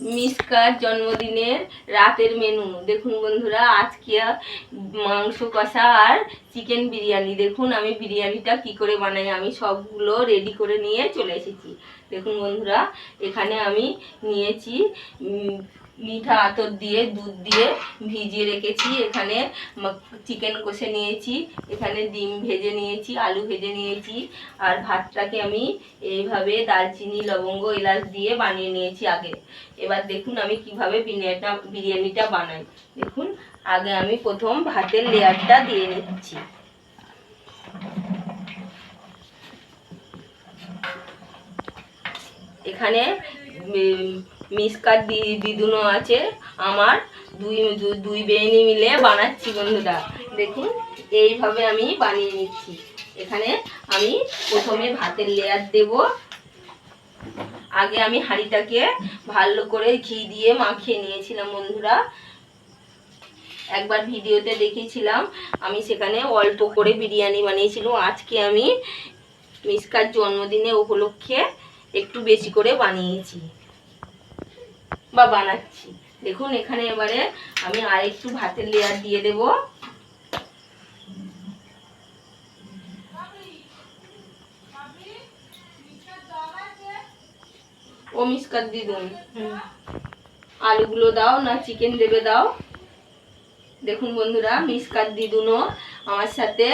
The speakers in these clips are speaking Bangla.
মিসকার জন্মদিনের রাতের মেনু দেখুন বন্ধুরা, আজকে মাংস কষা আর চিকেন বিরিয়ানি। দেখুন আমি বিরিয়ানিটা কি করে বানাই। আমি সবগুলো রেডি করে নিয়ে চলে এসেছি। দেখুন বন্ধুরা, এখানে আমি নিয়েছি মিঠা আতর দিয়ে, দুধ দিয়ে ভিজিয়ে রেখেছি। এখানে চিকেন কষে নিয়েছি, এখানে ডিম ভেজে নিয়েছি, আলু ভেজে নিয়েছি। আর ভাতটাকে আমি এইভাবে দারচিনি, লবঙ্গ, এলাচ দিয়ে বানিয়ে নিয়েছি আগে। এবার দেখুন আমি কীভাবে বিরিয়ানিটা বিরিয়ানিটা বানাই। দেখুন, আগে আমি প্রথম ভাতের লেয়ারটা দিয়ে নিচ্ছি। এখানে মিসকার দি দিদুনো আছে, আমার দুই দুই বেনি মিলে বানাচ্ছি বন্ধুরা। দেখুন, এইভাবে আমি বানিয়ে নিচ্ছি। এখানে আমি প্রথমে ভাতের লেয়ার দেব। আগে আমি হাঁড়িটাকে ভালো করে ঘি দিয়ে মাখিয়ে নিয়েছিলাম বন্ধুরা। একবার ভিডিওতে দেখেছিলাম, আমি সেখানে অল্প করে বিরিয়ানি বানিয়েছিলাম। আজকে আমি মিসকার জন্মদিনে উপলক্ষে একটু বেশি করে বানিয়েছি। বা বানাচ্ছি। দেখুন, এখানে এবারে আমি আর একটু ভাতের লেয়ার দিয়ে দেব। ও মিসকার দিদুন আলুগুলো দাও না চিকেন দেবে দাও। দেখুন বন্ধুরা মিসকার দিদুনও আমার সাথে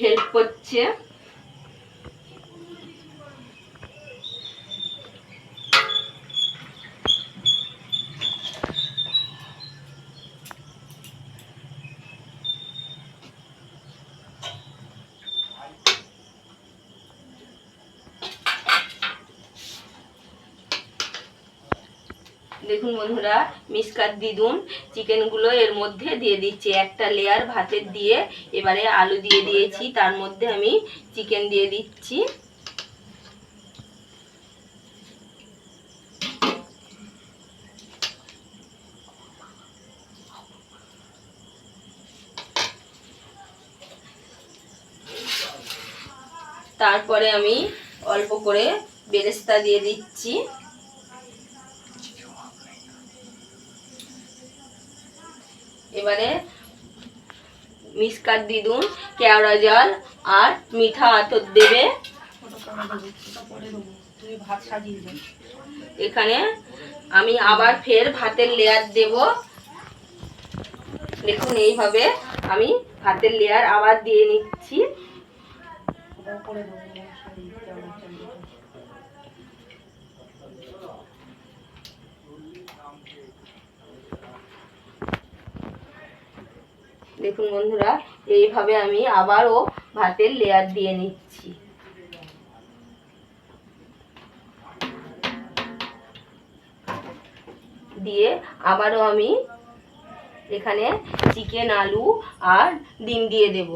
হেল্প করছে। দেখুন বন্ধুরা মিসকার দিদুন চিকেনগুলো এর মধ্যে দিয়ে দিচ্ছি। একটা লেয়ার ভাতের দিয়ে এবারে আলু দিয়ে দিয়েছি, তার মধ্যে আমি চিকেন দিয়ে দিচ্ছি। তারপরে আমি অল্প করে বেরেস্তা দিয়ে দিচ্ছি। এবারে মিসকার দিদুন, কেওড়া জল আর মিঠা আতর দেবে। এখানে আমি আবার ফের ভাতের লেয়ার দেব। দেখুন, এইভাবে আমি ভাতের লেয়ার আবার দিয়ে নিচ্ছি। দেখুন বন্ধুরা, এইভাবে আমি আবারও ভাতের লেয়ার দিয়ে নিচ্ছি। দিয়ে আবারও আমি এখানে চিকেন আলু আর ডিম দিয়ে দেব।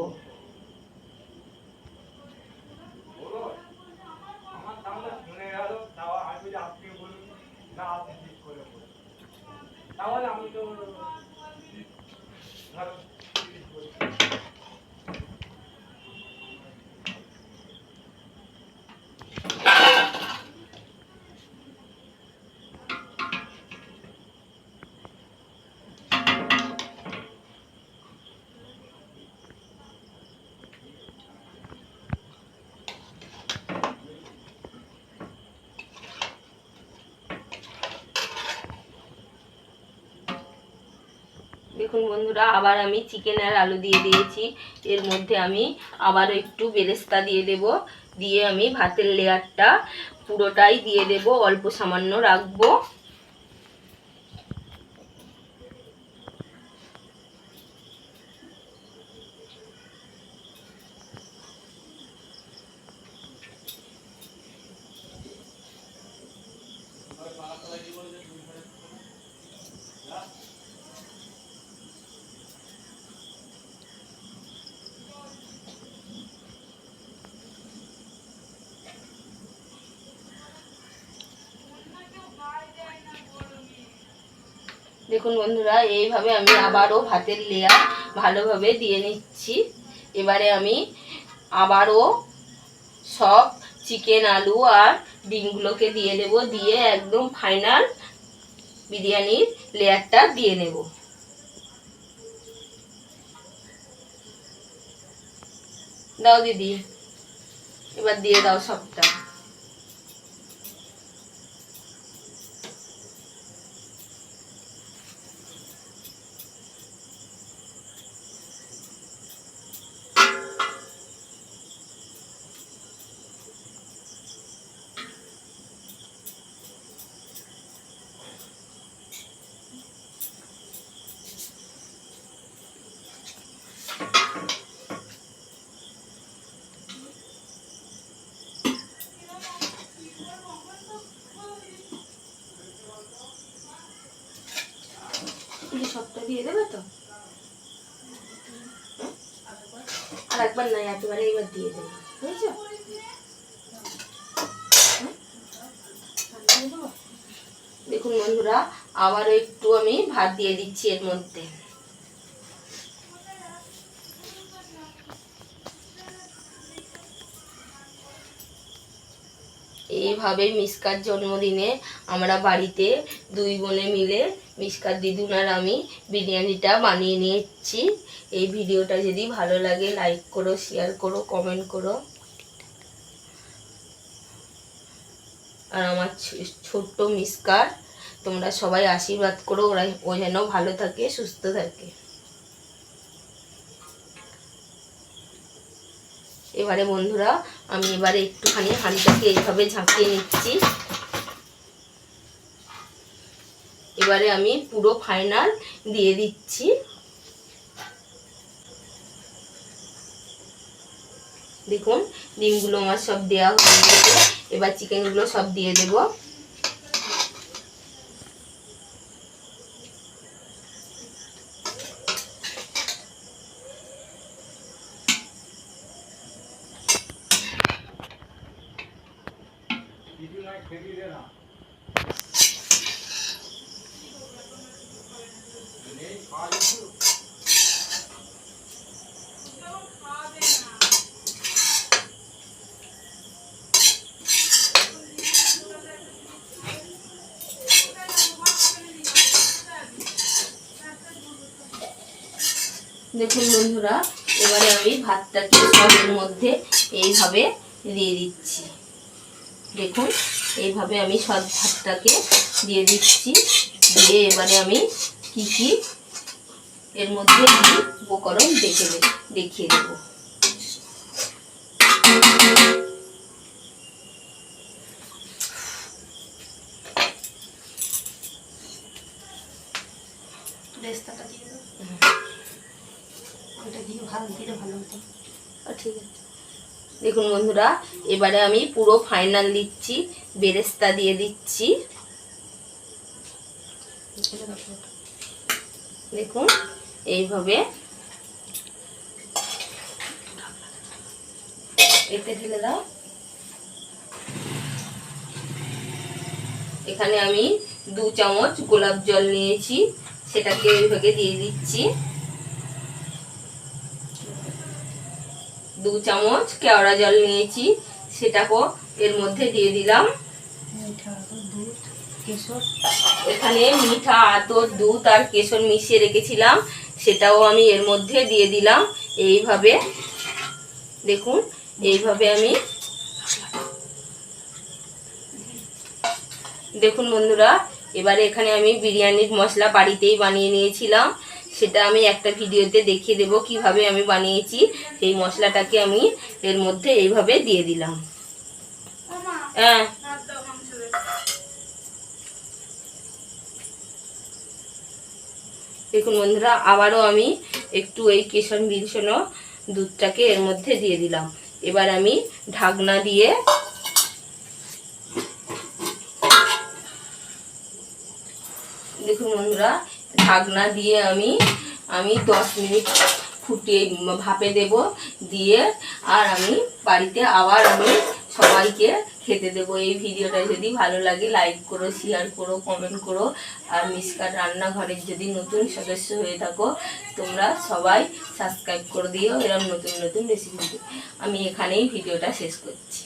দেখুন বন্ধুরা, আবার আমি চিকেন আর আলু দিয়ে দিয়েছি। এর মধ্যে আমি আবারও একটু বেরেস্তা দিয়ে দেব। দিয়ে আমি ভাতের লেয়ারটা পুরোটাই দিয়ে দেব। অল্প সামান্য রাখব। দেখুন বন্ধুরা, এইভাবে আমি আবারও ভাতের লেয়ার ভালোভাবে দিয়ে নিচ্ছি। এবারে আমি আবারও সব চিকেন আলু আর ডিমগুলোকে দিয়ে দেব, দিয়ে একদম ফাইনাল বিরিয়ানির লেয়ারটা দিয়ে নেব। দাও দিদি, এবার দিয়ে দাও সবটা এই সবটা দিয়ে দেবে তো? আর একবার নাই, একেবারে এইবার দিয়ে দেবে। বুঝেছ? দেখুন বন্ধুরা, আবারও একটু আমি ভাত দিয়ে দিচ্ছি এর মধ্যে। এইভাবে মিসকার জন্মদিনে আমরা বাড়িতে দুই বোনে মিলে মিসকার দিদুন আর আমি বিরিয়ানিটা বানিয়ে নিয়েছি। এই ভিডিওটা যদি ভালো লাগে লাইক করো শেয়ার করো কমেন্ট করো। আর আমার ছোট্ট মিসকার, তোমরা সবাই আশীর্বাদ করো ওরা ও যেন ভালো থাকে, সুস্থ থাকে। এবারে বন্ধুরা, আমি এবারে একটুখানি হাঁড়িটাকে এইভাবে ঝাঁকিয়ে নিচ্ছি। এবারে আমি পুরো ফাইনাল দিয়ে দিচ্ছি। দেখুন, ডিমগুলো আমার সব দেওয়া হয়ে গেছে। এবার চিকেনগুলো সব দিয়ে দেবো। দেখুন বন্ধুরা এবারে আমি ভাতটাকে সবের মধ্যে এইভাবে দিয়ে দিচ্ছি। দেখুন। এইভাবে আমি সব ভাতটাকে দিয়ে দিচ্ছি। দিয়ে এবারে আমি কি কি? এর মধ্যে আমি উপকরণ দেখে দেখিয়ে দেবো। দেখুন বন্ধুরা, এবারে আমি পুরো ফাইনাল দিচ্ছি, বেরেস্তা দিয়ে দিচ্ছি। দেখুন, এইভাবে। এতে ঢেলে দাও। এখানে আমি দু চামচ গোলাপ জল নিয়েছি, সেটাকে ওইভাবে দিয়ে দিচ্ছি। দু চামচ কেওড়া জল নিয়েছি সেটাকেও এর মধ্যে দিয়ে দিলাম। এখানে মিঠা আতর দুধ আর কেশর মিশিয়ে রেখেছিলাম সেটাও আমি এর মধ্যে দিয়ে দিলাম। এইভাবে দেখুন এইভাবে আমি দেখুন বন্ধুরা এবারে এখানে আমি বিরিয়ানির মশলা বাড়িতেই বানিয়ে নিয়েছিলাম। সেটা আমি একটা ভিডিওতে দেখিয়ে দেব কীভাবে আমি বানিয়েছি। সেই মশলাটাকে আমি এর মধ্যে এইভাবে দিয়ে দিলাম। হ্যাঁ। দেখুন বন্ধুরা আবারও আমি একটু এই কেশন বিলসনো দুধটাকে এর মধ্যে দিয়ে দিলাম। এবার আমি ঢাকনা দিয়ে দেখুন বন্ধুরা ঢাকনা দিয়ে আমি আমি দশ মিনিট ফুটিয়ে ভাপে দেব দিয়ে, আর আমি বাড়িতে আবার আমি সবাইকে খেতে দেবো। এই ভিডিওটা যদি ভালো লাগে লাইক করো শেয়ার করো কমেন্ট করো, আর মিসকার রান্নাঘরের যদি নতুন সদস্য হয়ে থাকো, তোমরা সবাই সাবস্ক্রাইব করে দিও। এরকম নতুন নতুন রেসিপি আমি এখানেই ভিডিওটা শেষ করছি।